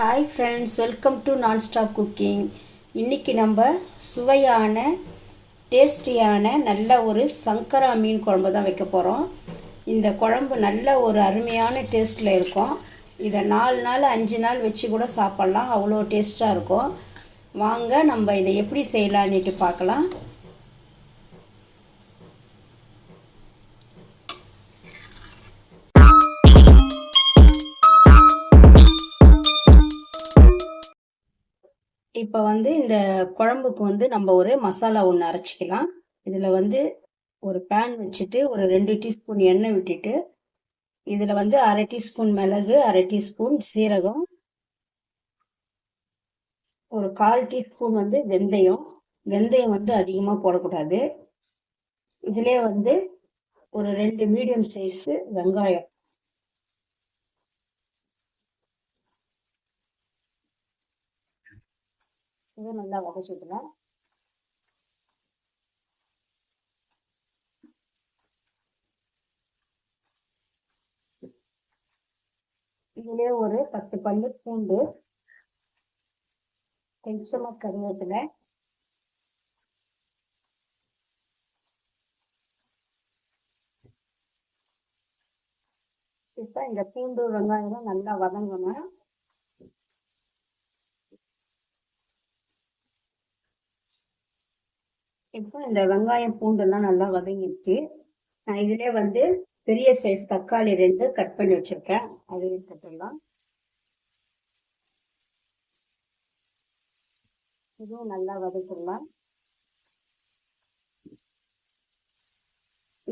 Hi friends welcome to non stop cooking இன்றைக்கி நம்ம சுவையான டேஸ்டியான நல்ல ஒரு சங்கரா மீன் குழம்பு தான் வைக்க போகிறோம் இந்த குழம்பு நல்ல ஒரு அருமையான டேஸ்ட்டில் இருக்கும். இதை நாலு நாள் அஞ்சு நாள் வச்சு கூட சாப்பிட்லாம். அவ்வளோ டேஸ்ட்டாக இருக்கும். வாங்க நம்ம இதை எப்படி செய்யலான்னுட்டு பார்க்கலாம். இப்போ வந்து இந்த குழம்புக்கு வந்து நம்ம ஒரு மசாலா ஒன்று அரைச்சிக்கலாம். இதில் வந்து ஒரு பேன் வச்சுட்டு ஒரு ரெண்டு டீஸ்பூன் எண்ணெய் விட்டுட்டு இதில் வந்து அரை டீஸ்பூன் மிளகு அரை டீஸ்பூன் சீரகம் ஒரு கால் டீஸ்பூன் வந்து வெந்தயம். வெந்தயம் வந்து அதிகமாக போடக்கூடாது. இதிலே வந்து ஒரு ரெண்டு மீடியம் சைஸு வெங்காயம். இதை நல்லா வதக்கிக்கலாம் இதுலேயே ஒரு பத்து பல்லு பூண்டு கொஞ்சமாக கருவேப்பிலை இப்போ இந்த பூண்டு வெங்காயம் நல்லா வதங்கணும். இப்போ இந்த வெங்காயம் பூண்டெல்லாம் நல்லா வதங்கிடுச்சு. நான் இதிலே வந்து பெரிய சைஸ் தக்காளி ரெண்டு கட் பண்ணி வச்சிருக்கேன். அதையும் கட்டலாம் இதுவும் நல்லா வதக்கிடலாம்.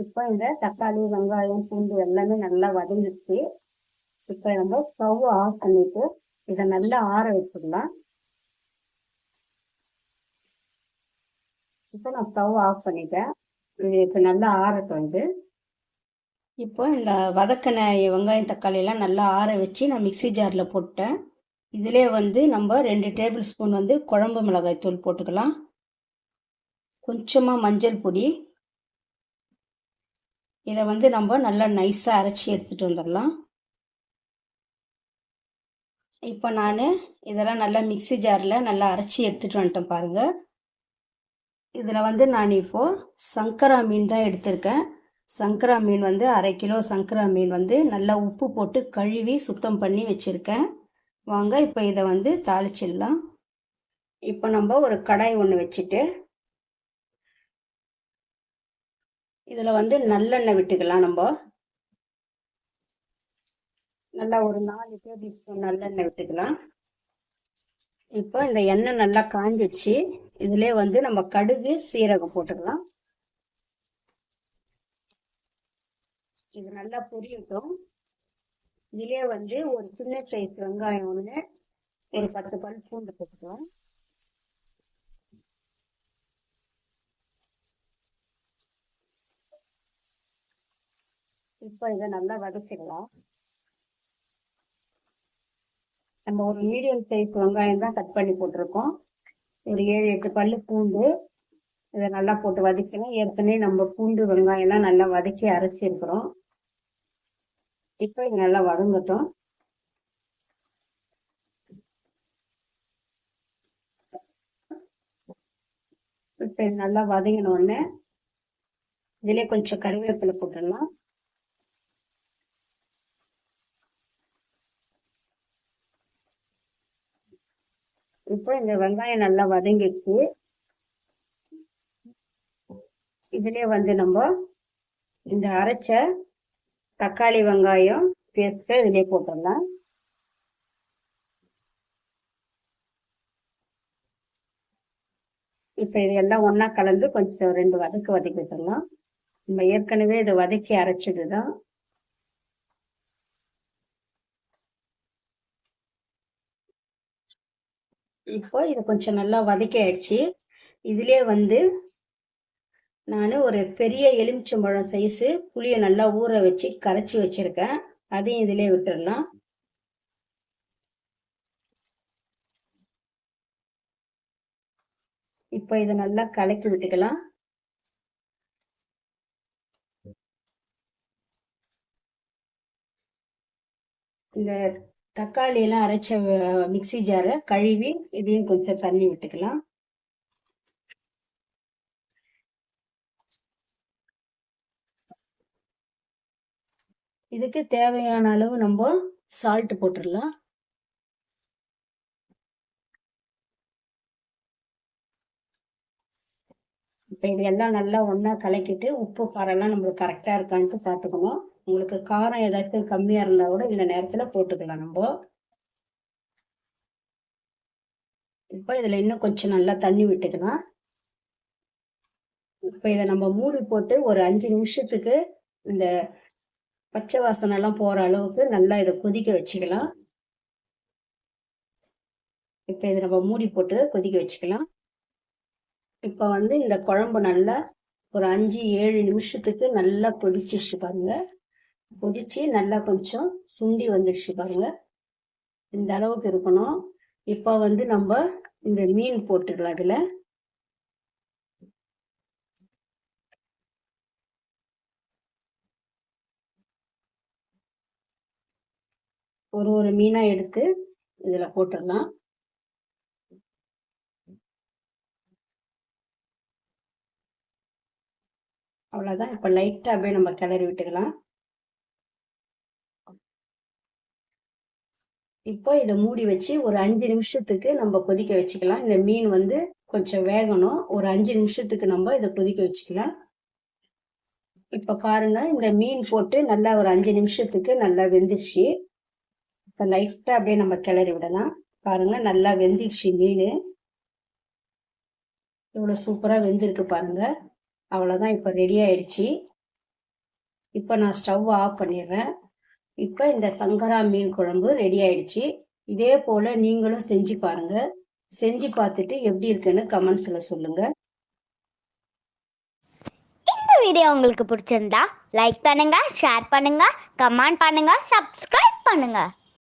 இப்போ இந்த தக்காளி வெங்காயம் பூண்டு எல்லாமே நல்லா வதங்கிடுச்சு. இப்போ நம்ம ஸ்டவ் ஆஃப் பண்ணிவிட்டு இதை நல்லா ஆற வச்சிடலாம். இப்போ நான் ஸ்டவ் ஆஃப் பண்ணிட்டேன். இப்போ நல்லா ஆறட்டும் இது. இப்போ இந்த வதக்கின வெங்காயம் தக்காளி எல்லாம் நல்லா ஆற வச்சு நான் மிக்ஸி ஜாரில் போட்டேன். இதிலே வந்து நம்ம ரெண்டு டேபிள் ஸ்பூன் வந்து குழம்பு மிளகாய் தூள் போட்டுக்கலாம். கொஞ்சமாக மஞ்சள் பொடி. இதை வந்து நம்ம நல்லா நைஸாக அரைச்சி எடுத்துகிட்டு வந்துடலாம். இப்போ நான் இதெல்லாம் நல்லா மிக்ஸி ஜாரில் நல்லா அரைச்சி எடுத்துகிட்டு வந்துட்டேன் பாருங்கள் இதில் வந்து நான் இப்போது சங்கரா மீன் தான் எடுத்திருக்கேன். சங்கரா மீன் வந்து அரை கிலோ சங்கரா மீன் வந்து நல்லா உப்பு போட்டு கழுவி சுத்தம் பண்ணி வச்சுருக்கேன். வாங்க இப்போ இதை வந்து தாளிச்சிடலாம். இப்போ நம்ம ஒரு கடாய் ஒன்று வச்சுட்டு இதில் வந்து நல்லெண்ணெய் விட்டுக்கலாம் நம்ம. நல்லா ஒரு நாலு டேபிள் ஸ்பூன் நல்லெண்ணெய் விட்டுக்கலாம். இப்போ இந்த எண்ணெய் நல்லா காஞ்சிடுச்சு. இதிலே வந்து நம்ம கடுகு சீரகம் போட்டுக்கலாம். இது நல்லா பொரியட்டும். இதிலே வந்து ஒரு சின்ன சைஸ் வெங்காயம் ஒன்று ஒரு பத்து பல் பூண்டு போட்டுக்கலாம். இப்போ இதை நல்லா வதக்கிடலாம். நம்ம ஒரு மீடியம் சைஸ் வெங்காயம் தான் கட் பண்ணி போட்டிருக்கோம். ஒரு ஏழு எட்டு பல் பூண்டு இதை நல்லா போட்டு வதக்கணும். ஏற்கனவே நம்ம பூண்டு வெங்காயம் எல்லாம் நல்லா வதக்கி அரைச்சிருக்கிறோம் இப்போ இது நல்லா வதங்கட்டும். இப்போ நல்லா வதங்கின உடனே இதிலே கொஞ்சம் கருவேப்பிலை போட்டுடலாம். இப்போ இந்த வெங்காயம் நல்லா வதங்கிடுச்சு. இதுலேயே வந்து நம்ம இந்த அரைச்ச தக்காளி வெங்காயம் பேஸ்ட்டு இதிலே போட்டுடலாம். இப்போ இது எல்லாம் ஒன்றா கலந்து கொஞ்சம் ரெண்டு வதக்கு வதக்கி விட்டுடலாம் நம்ம ஏற்கனவே இதை வதக்கி அரைச்சது தான் இப்போ இதை கொஞ்சம் நல்லா வதக்கி ஆயிடுச்சு. இதுலேயே வந்து நான் ஒரு பெரிய எலுமிச்சம்பழம் சைஸு புளியை நல்லா ஊற வச்சு கரைச்சி வச்சுருக்கேன். அதையும் இதிலே விட்டுடலாம் இப்போ இதை நல்லா கலக்கி விட்டுக்கலாம். இந்த தக்காளி எல்லாம் அரைச்ச மிக்சி மிக்ஸி ஜாரை கழுவி இதையும் கொஞ்சம் தண்ணி விட்டுக்கலாம். இதுக்கு தேவையான அளவு நம்ம சால்ட் போட்டுடலாம். இப்போ இது எல்லாம் நல்லா ஒன்றா கலக்கிட்டு உப்பு காரம்லாம் நம்மளுக்கு கரெக்டாக இருக்கான்ட்டு பார்த்துக்கணும் உங்களுக்கு காரம் ஏதாச்சும் கம்மியாக இருந்தால் கூட இந்த நேரத்தில் போட்டுக்கலாம் நம்ம. இப்போ இதில் இன்னும் கொஞ்சம் நல்லா தண்ணி விட்டுக்கலாம். இப்போ இதை நம்ம மூடி போட்டு ஒரு அஞ்சு நிமிஷத்துக்கு இந்த பச்சை வாசனை எல்லாம் போகிற அளவுக்கு நல்லா இதை கொதிக்க வச்சுக்கலாம். இப்போ இதை நம்ம மூடி போட்டு கொதிக்க வச்சுக்கலாம். இப்போ வந்து இந்த குழம்பு நல்லா ஒரு அஞ்சு ஏழு நிமிஷத்துக்கு நல்லா கொதிச்சிருச்சு பாருங்க. கொதிச்சு நல்லா கொஞ்சம் சுண்டி வந்துடுச்சு பாருங்க. இந்த அளவுக்கு இருக்கணும். இப்போ வந்து நம்ம இந்த மீன் போட்டுக்கலாம் அதில் ஒரு ஒரு மீனாக எடுத்து இதில் போட்டுடலாம். அவ்வளோதான் இப்போ லைட்டாக அப்படியே நம்ம கிளறி விட்டுக்கலாம். இப்போ இதை மூடி வச்சு ஒரு அஞ்சு நிமிஷத்துக்கு நம்ம கொதிக்க வச்சுக்கலாம். இந்த மீன் வந்து கொஞ்சம் வேகணும். ஒரு அஞ்சு நிமிஷத்துக்கு நம்ம இதை கொதிக்க வச்சுக்கலாம். இப்போ பாருங்க இந்த மீன் போட்டு நல்லா ஒரு அஞ்சு நிமிஷத்துக்கு நல்லா வெந்துருச்சு. இப்போ லைட்டாக அப்படியே நம்ம கிளறி விடலாம். பாருங்க நல்லா வெந்துருச்சு மீன். இவ்வளோ சூப்பராக வெந்திருக்கு பாருங்கள் அவ்வளோதான் இப்போ ரெடி ஆயிடுச்சு. இப்போ நான் ஸ்டவ் ஆஃப் பண்ணிடுறேன். இப்போ இந்த சங்கரா மீன் குழம்பு ரெடி ஆயிடுச்சு. இதே போல நீங்களும் செஞ்சு பாருங்க. செஞ்சு பார்த்துட்டு எப்படி இருக்குன்னு கமெண்ட்ஸில் சொல்லுங்க. இந்த வீடியோ உங்களுக்கு பிடிச்சிருந்தா லைக் பண்ணுங்க ஷேர் பண்ணுங்க கமெண்ட் பண்ணுங்க சப்ஸ்கிரைப் பண்ணுங்க.